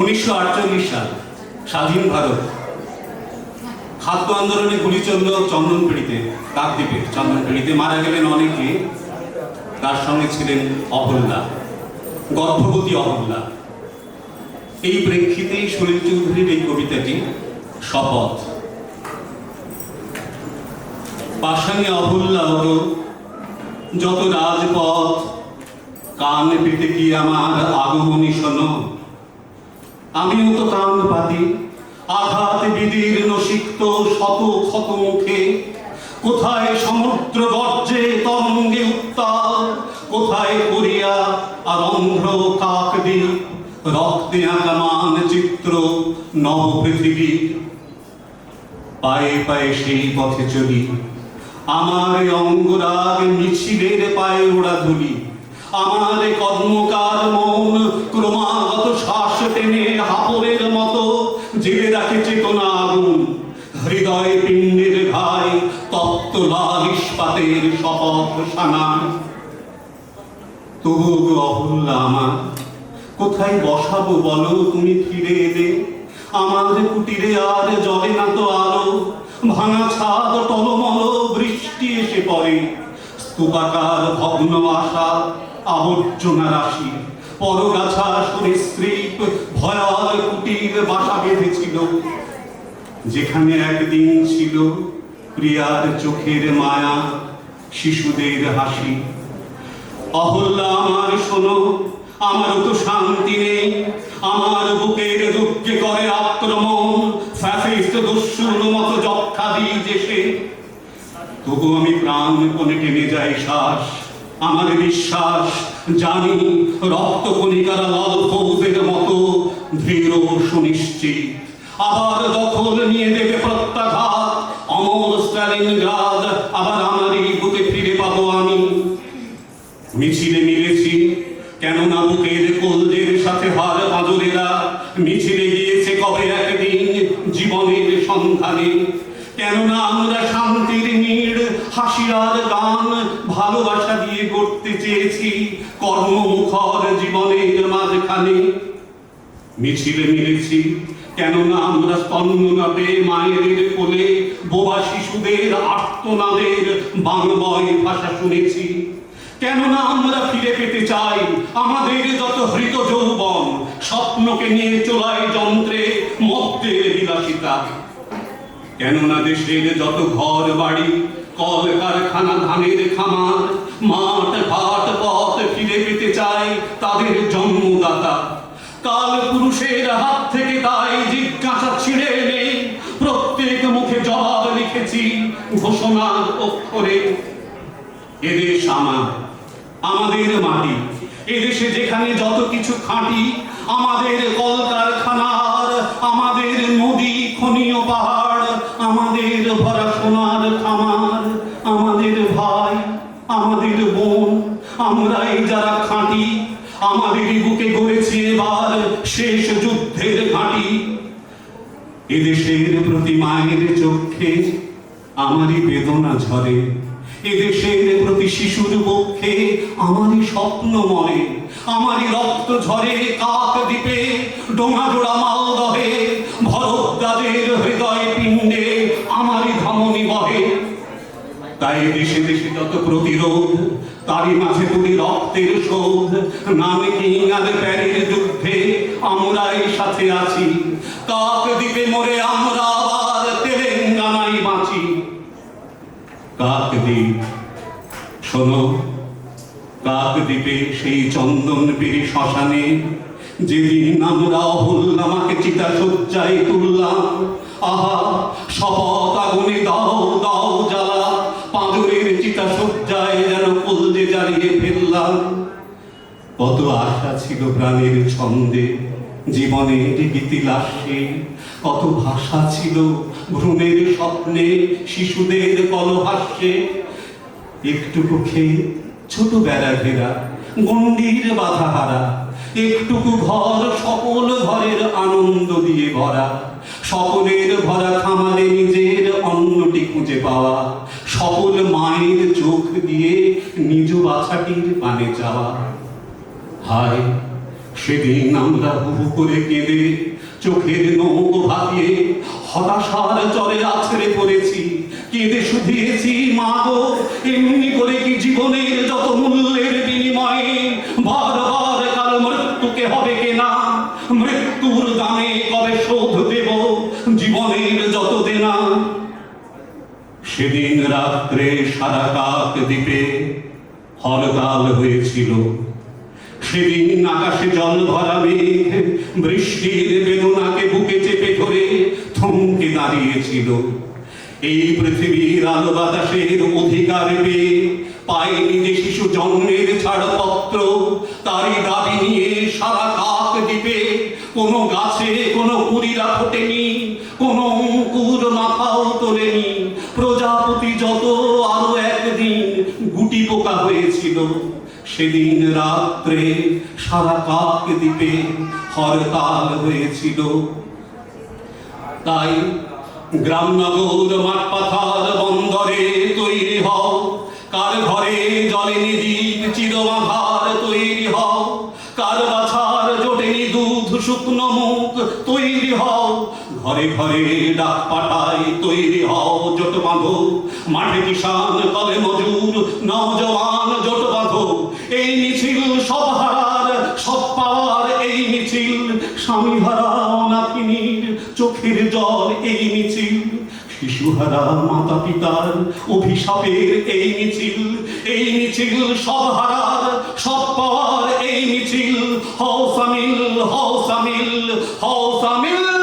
উনিশশো আটচল্লিশ সাল, স্বাধীন ভারত। খাদ্য আন্দোলনে গুলি চলল চন্দনপিড়িতে কাকদ্বীপে চন্দনপিড়িতে মারা গেলেন অনেকে। তার সঙ্গে ছিলেন অহল্যা গর্ভবতী অহল্যা এই প্রেক্ষিতেই সলিল চৌধুরীর এই কবিতাটি শপথ। পাশানি অহল্যা হলো যত রাজপথ, কান পেতে কি আমার আগমনী শোনো? আমিও তো পাতি আঘাত বিদীর্ণ সিক্ত শত ক্ষত মুখে, কোথায় সমুদ্র গর্জে তরঙ্গে উত্তাল, কোথায় করিয়া আর অন্ধ্র কাকদি রক্তে আঁকা মানচিত্র নব পৃথিবী। পায়ে পায়ে সেই পথে চলি, আমার অঙ্গরাগ মিছিলের পায়ে ওড়া ধুলি। আমার কর্মকার মন ক্রমাগত শ্বাস টেনে হাপরের মতো। জেলে রাখে চেতনা আগুন, হৃদয় পিণ্ডের ঘাই, তপ্ত লাল ইস্পাতের শপথ সানান তবু গো অহল্যা আমার, কোথায় বসাবো বলো তুমি ফিরে এলে? আমার কুটিরে আর জলে না তো আলো, ভাঙা ছাদ টলমল বৃষ্টি এসে পড়ে। স্তূপাকার ভগ্ন আশা আবর্জনা রাশি। পরগাছা ভয়াল কুটির বাসা বেঁধেছিল। যেখানে একদিন ছিল প্রিয়ার চোখের মায়া, শিশুদের হাসি। অহল্যা আমার শোনো আমারও তো শান্তি নেই। আমার বুকের দুঃখে করে আক্রমণ ফ্যাসিস্ট মতো যক্ষা বীজ এসে তবু আমি প্রাণপণে টেনে যাই শ্বাস। আমার বিশ্বাস, জানি রক্ত কণিকারা লাল ফৌজের মতো দৃঢ় সুনিশ্চিত। আবার দখল নিয়ে দেবে প্রত্যাঘাত অমর আবার আমারই বুকে ফিরে পাবো আমি। মিছিলে মিলেছি, কেননা বুকের কলদের সাথে হার পাঁজরেরা মিছিলে গিয়েছে কবে একদিন জীবনের সন্ধানে। কেননা আমরা শান্তির নীড় হাসিয়ার গান ভালোবাসা দিয়ে গড়তে চেয়েছি কর্মমুখর জীবনের মাঝখানে। মিছিলে মিলেছি, কেননা আমরা স্তন্যনাবে মায়ের কোলে বোবা শিশুদের আর্তনাদের বাংবয় ভাষা শুনেছি। কেননা আমরা ফিরে পেতে চাই আমাদের যত হৃত যৌবন, স্বপ্নকে নিয়ে চোলাই যন্ত্রে মধ্যের বিলাসিতা কেননা দেশের যত ঘর বাড়ি কল কারখানা, ধানের খামার, মাঠ, ঘাট, পথ ফিরে পেতে চাই তাদের জন্মদাতা। কাল পুরুষের হাত থেকে তাই জিজ্ঞাসা ছিঁড়ে নেই। প্রত্যেক মুখে জবাব লিখেছি ঘোষণার অক্ষরে। এদেশ আমার, আমাদের মাটি। এদেশে যেখানে যত কিছু খাঁটি, আমাদের কলকারখানার, আমাদের নদী খনীয় পাহাড়, আমাদের ভরা সোনার আমরাই যারা খাঁটি, আমাদের বুকে গড়েছি এবার শেষ যুদ্ধের ঘাঁটি। এদেশের প্রতি মায়ের চোখে আমারই বেদনা ঝরে। এদেশের প্রতি শিশুর পক্ষে আমারই স্বপ্ন মরে। আমারই রক্ত ঝরে কাক দ্বীপে ডোঙাজোড়া মালদহে ভরদ্বাজের হৃদয় পিণ্ডে আমারই ধমনী বহে। তাই দেশে দেশে যত প্রতিরোধ, তারই মাঝে তুলি রক্তের শোধ নামে কিংয়ার প্যারের যুদ্ধে আমরাই সাথে আছি। কাক দ্বীপে মরে আমরা আবার তেলেঙ্গানায় বাঁচি। কাক দ্বীপ, শোনো, কাক দ্বীপে সেই চন্দন পেরি শ্মশানে যেদিন আমরা চিতা তুললাম, আহা, শপথ আগুনে দাও দাও কত আশা ছিল প্রাণের ছন্দে জীবনের গীতিলাস্যে কত ভাষা ছিল ভ্রূণের স্বপ্নে, শিশুদের কলহাস্যে। একটুকু খেয়ে ছোট বেড়া ঘেরা গন্ডির বাধা হারা একটুকু ঘর সকল ঘরের আনন্দ দিয়ে ভরা। সকলের ভরা খামারে নিজের অন্নটি খুঁজে পাওয়া। সকল মায়ের চোখ দিয়ে নিজ বাছাটির পানে যাওয়া। হায়, সেদিন আমরা হুহু করে কেঁদে চোখের নৌকো ভাবিয়ে হতাশার চরে আছড়ে পড়েছি। কেঁদে শুধিয়েছি, মা গো, এমনি করে কি জীবনের যত মূল্যের বিনিময়ে বারবার কাল মৃত্যুকে হবে কেনা মৃত্যুর দামে কবে শোধ দেব জীবনের যত দেনা? সেদিন রাত্রে সারা কাক দ্বীপে হরতাল হয়েছিল। সেদিন আকাশে জল ভরা মেঘ বৃষ্টির বেদনাকে বুকে চেপে ধরে থমকে দাঁড়িয়েছিল। এই পৃথিবীর আলো বাতাসের অধিকার পেয়ে পায়নি যে শিশু জন্মের ছাড়পত্র, তারই দাবি নিয়ে সারা কাক দ্বীপে কোনো গাছে কোনো কুড়িরা ফোটেনি, কোনো অঙ্কুর মাথাও তোলেনি। সেদিন রাত্রে সারা কাক দ্বীপে হরতাল হয়েছিল। তাই গ্রামনগর মাঠ পাথার বন্দরে তৈরি হও, কার ঘরে জলেনি দ্বীপ চিরবাধার তৈরি হও, কার বাছার জোটেনি দুধ শুকনো মুখ তৈরি হও, ঘরে ঘরে ডাক পাঠাই তৈরি হও জোট বাঁধো মাঠে কিষান কলে মজুর নওজওয়ান জোট শিশুহারা মাতা পিতার অভিশাপের এই মিছিল এই মিছিল সব হারার সব পাওয়ার এই মিছিল। হও সামিল হও সামিল হও সামিল।